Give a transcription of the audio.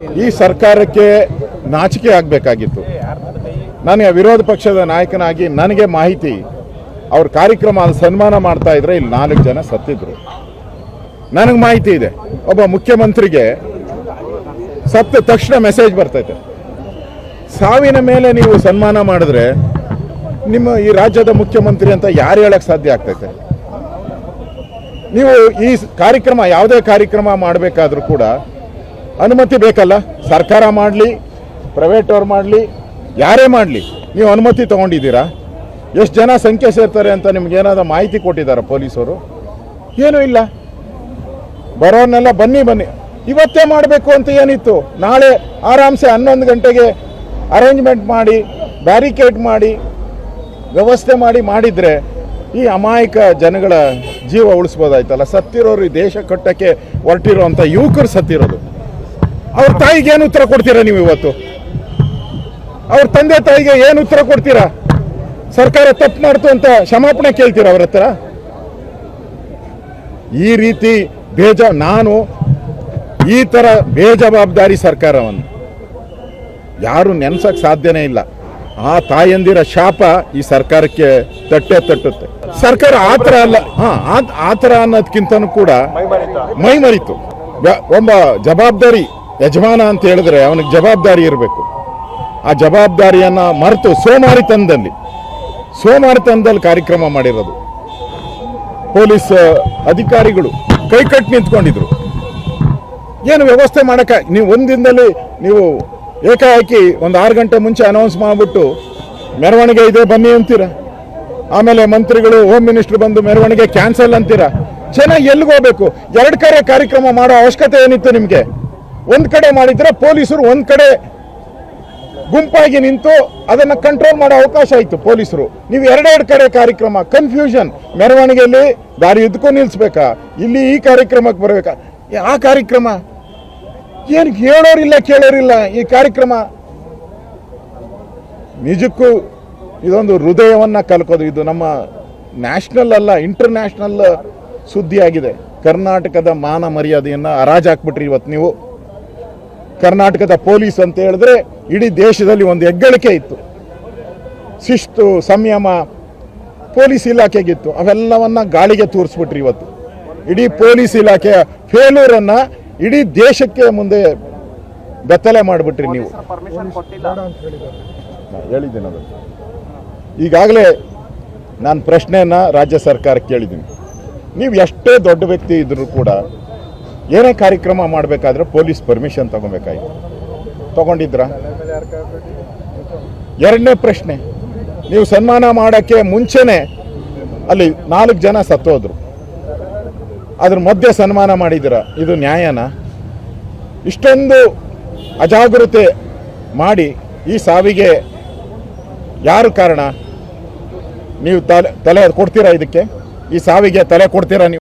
ಈ ಸರ್ಕಾರಕ್ಕೆ ನಾಚಿಕೆ ಆಗಬೇಕಾಗಿತ್ತು. ನನಗೆ ವಿರೋಧ ಪಕ್ಷದ ನಾಯಕನಾಗಿ ನನಗೆ ಮಾಹಿತಿ, ಅವ್ರ ಕಾರ್ಯಕ್ರಮ ಸನ್ಮಾನ ಮಾಡ್ತಾ ಇದ್ರೆ ಇಲ್ಲಿ ನಾಲ್ಕು ಜನ ಸತ್ತಿದ್ರು. ನನಗೆ ಮಾಹಿತಿ ಇದೆ. ಒಬ್ಬ ಮುಖ್ಯಮಂತ್ರಿಗೆ ಸತ್ತ ತಕ್ಷಣ ಮೆಸೇಜ್ ಬರ್ತೈತೆ. ಸಾವಿನ ಮೇಲೆ ನೀವು ಸನ್ಮಾನ ಮಾಡಿದ್ರೆ ನಿಮ್ಮ ಈ ರಾಜ್ಯದ ಮುಖ್ಯಮಂತ್ರಿ ಅಂತ ಯಾರು ಹೇಳಕ್ಕೆ ಸಾಧ್ಯ ಆಗ್ತೈತೆ? ನೀವು ಈ ಕಾರ್ಯಕ್ರಮ, ಯಾವುದೇ ಕಾರ್ಯಕ್ರಮ ಮಾಡಬೇಕಾದ್ರೂ ಕೂಡ ಅನುಮತಿ ಬೇಕಲ್ಲ? ಸರ್ಕಾರ ಮಾಡಲಿ ಪ್ರೈವೇಟ್ ಅವ್ರು ಮಾಡಲಿ, ಯಾರೇ ಮಾಡಲಿ, ನೀವು ಅನುಮತಿ ತೊಗೊಂಡಿದ್ದೀರಾ? ಎಷ್ಟು ಜನ ಸಂಖ್ಯೆ ಸೇರ್ತಾರೆ ಅಂತ ನಿಮ್ಗೆ ಏನಾದ್ರು ಮಾಹಿತಿ ಕೊಟ್ಟಿದ್ದಾರೆ ಪೊಲೀಸರು? ಏನೂ ಇಲ್ಲ. ಬರೋರ್ನೆಲ್ಲ ಬನ್ನಿ ಬನ್ನಿ. ಇವತ್ತೇ ಮಾಡಬೇಕು ಅಂತ ಏನಿತ್ತು? ನಾಳೆ ಆರಾಮ್ಸೆ ಹನ್ನೊಂದು ಗಂಟೆಗೆ ಅರೇಂಜ್ಮೆಂಟ್ ಮಾಡಿ ಬ್ಯಾರಿಕೇಡ್ ಮಾಡಿ, ವ್ಯವಸ್ಥೆ ಮಾಡಿ ಮಾಡಿದರೆ ಈ ಅಮಾಯಕ ಜನಗಳ ಜೀವ ಉಳಿಸ್ಬೋದಾಯ್ತಲ್ಲ? ಸತ್ತಿರೋರು ಈ ದೇಶ ಕಟ್ಟಕ್ಕೆ ಹೊರಟಿರೋಂಥ ಯುವಕರು ಸತ್ತಿರೋದು. ಅವ್ರ ತಾಯಿಗೆ ಏನು ಉತ್ತರ ಕೊಡ್ತೀರಾ ನೀವು ಇವತ್ತು? ಅವ್ರ ತಂದೆ ತಾಯಿಗೆ ಏನು ಉತ್ತರ ಕೊಡ್ತೀರಾ? ಸರ್ಕಾರ ತಪ್ಪು ಮಾಡ್ತು ಅಂತ ಕ್ಷಮಾಪಣೆ ಕೇಳ್ತೀರಾ ಅವ್ರ ಹತ್ರ? ಈ ರೀತಿ ಬೇಜ, ನಾನು ಈ ತರ ಬೇಜವಾಬ್ದಾರಿ ಸರ್ಕಾರವನ್ನು ಯಾರು ನೆನ್ಸಕ್ ಸಾಧ್ಯನೇ ಇಲ್ಲ. ಆ ತಾಯಂದಿರ ಶಾಪ ಈ ಸರ್ಕಾರಕ್ಕೆ ತಟ್ಟೆ ತಟ್ಟುತ್ತೆ. ಸರ್ಕಾರ ಆತರ ಥರ ಅಲ್ಲ, ಹಾ, ಆ- ಥರ ಅನ್ನೋದಕ್ಕಿಂತನೂ ಕೂಡ ಮೈ ಮರಿತು ವ್ಯ- ಒಬ್ಬ ಜವಾಬ್ದಾರಿ ಯಜಮಾನ ಅಂತ ಹೇಳಿದ್ರೆ ಅವನಿಗೆ ಜವಾಬ್ದಾರಿ ಇರಬೇಕು. ಆ ಜವಾಬ್ದಾರಿಯನ್ನ ಮರೆತು ಸೋಮಾರಿತನದಲ್ಲಿ ಸೋಮಾರಿತನದಲ್ಲಿ ಕಾರ್ಯಕ್ರಮ ಮಾಡಿರೋದು. ಪೊಲೀಸ್ ಅಧಿಕಾರಿಗಳು ಕೈಕಟ್ಟು ನಿಂತ್ಕೊಂಡಿದ್ರು. ಏನು ವ್ಯವಸ್ಥೆ ಮಾಡಕ, ನೀವು ಒಂದಿನದಲ್ಲಿ ನೀವು ಏಕಾಏಕಿ ಒಂದು ಆರು ಗಂಟೆ ಮುಂಚೆ ಅನೌನ್ಸ್ ಮಾಡಿಬಿಟ್ಟು, ಮೆರವಣಿಗೆ ಇದೆ, ಬನ್ನಿ ಅಂತೀರ? ಆಮೇಲೆ ಮಂತ್ರಿಗಳು ಹೋಮ್ ಮಿನಿಸ್ಟರ್ ಬಂದು ಮೆರವಣಿಗೆ ಕ್ಯಾನ್ಸಲ್ ಅಂತೀರ? ಚೆನ್ನಾಗಿ ಎಲ್ಲಿಗೆ ಹೋಗ್ಬೇಕು ಎರಡು ಕಡೆ ಕಾರ್ಯಕ್ರಮ ಮಾಡೋ ಅವಶ್ಯಕತೆ ಏನಿತ್ತು ನಿಮಗೆ? ಒಂದು ಕಡೆ ಮಾಡಿದ್ರೆ ಪೊಲೀಸರು ಒಂದ್ ಕಡೆ ಗುಂಪಾಗಿ ನಿಂತು ಅದನ್ನ ಕಂಟ್ರೋಲ್ ಮಾಡೋ ಅವಕಾಶ ಆಯ್ತು ಪೊಲೀಸರು. ನೀವು ಎರಡೆರಡು ಕಡೆ ಕಾರ್ಯಕ್ರಮ ಕನ್ಫ್ಯೂಷನ್ ಮೆರವಣಿಗೆಯಲ್ಲಿ ದಾರಿ ಎದ್ಕೊ ನಿಲ್ಸ್ಬೇಕಾ? ಇಲ್ಲಿ ಈ ಕಾರ್ಯಕ್ರಮಕ್ಕೆ ಬರಬೇಕಾ? ಆ ಕಾರ್ಯಕ್ರಮ? ಏನು ಹೇಳೋರಿಲ್ಲ, ಕೇಳೋರಿಲ್ಲ ಈ ಕಾರ್ಯಕ್ರಮ? ನಿಜಕ್ಕೂ ಇದೊಂದು ಹೃದಯವನ್ನ ಕಲ್ಕೋದು. ಇದು ನಮ್ಮ ನ್ಯಾಷನಲ್ ಅಲ್ಲ ಇಂಟರ್ನ್ಯಾಷನಲ್ ಸುದ್ದಿ ಆಗಿದೆ ಕರ್ನಾಟಕದ ಮಾನ ಮರ್ಯಾದೆಯನ್ನ ಹರಾಜಾಕ್ಬಿಟ್ರಿ ಇವತ್ತು ನೀವು. ಕರ್ನಾಟಕದ ಪೊಲೀಸ್ ಅಂತ ಹೇಳಿದ್ರೆ ಇಡೀ ದೇಶದಲ್ಲಿ ಒಂದು ಹೆಗ್ಗಳಿಕೆ ಇತ್ತು. ಶಿಸ್ತು ಸಂಯಮ ಪೊಲೀಸ್ ಇಲಾಖೆಗಿತ್ತು. ಅವೆಲ್ಲವನ್ನ ಗಾಳಿಗೆ ತೋರಿಸ್ಬಿಟ್ರಿ ಇವತ್ತು. ಇಡೀ ಪೊಲೀಸ್ ಇಲಾಖೆಯ ಫೇಲ್ಯೂರನ್ನ ಇಡೀ ದೇಶಕ್ಕೆ ಮುಂದೆ ಬೆತ್ತಲೆ ಮಾಡಿಬಿಟ್ರಿ ನೀವು. ಹೇಳಿದ್ದೀನಿ ಅದು ಈಗಾಗಲೇ ನಾನು ಪ್ರಶ್ನೆಯನ್ನ ರಾಜ್ಯ ಸರ್ಕಾರಕ್ಕೆ ಕೇಳಿದ್ದೀನಿ. ನೀವು ಎಷ್ಟೇ ದೊಡ್ಡ ವ್ಯಕ್ತಿ ಇದ್ರೂ ಕೂಡ ಏನೇ ಕಾರ್ಯಕ್ರಮ ಮಾಡಬೇಕಾದ್ರೆ ಪೊಲೀಸ್ ಪರ್ಮಿಷನ್ ತಗೋಬೇಕಾಯ್ತು. ತಗೊಂಡಿದ್ರ? ಎರಡನೇ ಪ್ರಶ್ನೆ, ನೀವು ಸನ್ಮಾನ ಮಾಡೋಕ್ಕೆ ಮುಂಚೆನೆ ಅಲ್ಲಿ ನಾಲ್ಕು ಜನ ಸತ್ತೋದ್ರು. ಅದ್ರ ಮಧ್ಯೆ ಸನ್ಮಾನ ಮಾಡಿದ್ದೀರ? ಇದು ನ್ಯಾಯನ? ಇಷ್ಟೊಂದು ಅಜಾಗ್ರತೆ ಮಾಡಿ ಈ ಸಾವಿಗೆ ಯಾರು ಕಾರಣ? ನೀವು ತಲೆ ತಲೆ ಕೊಡ್ತೀರಾ ಇದಕ್ಕೆ? ಈ ಸಾವಿಗೆ ತಲೆ ಕೊಡ್ತೀರಾ ನೀವು?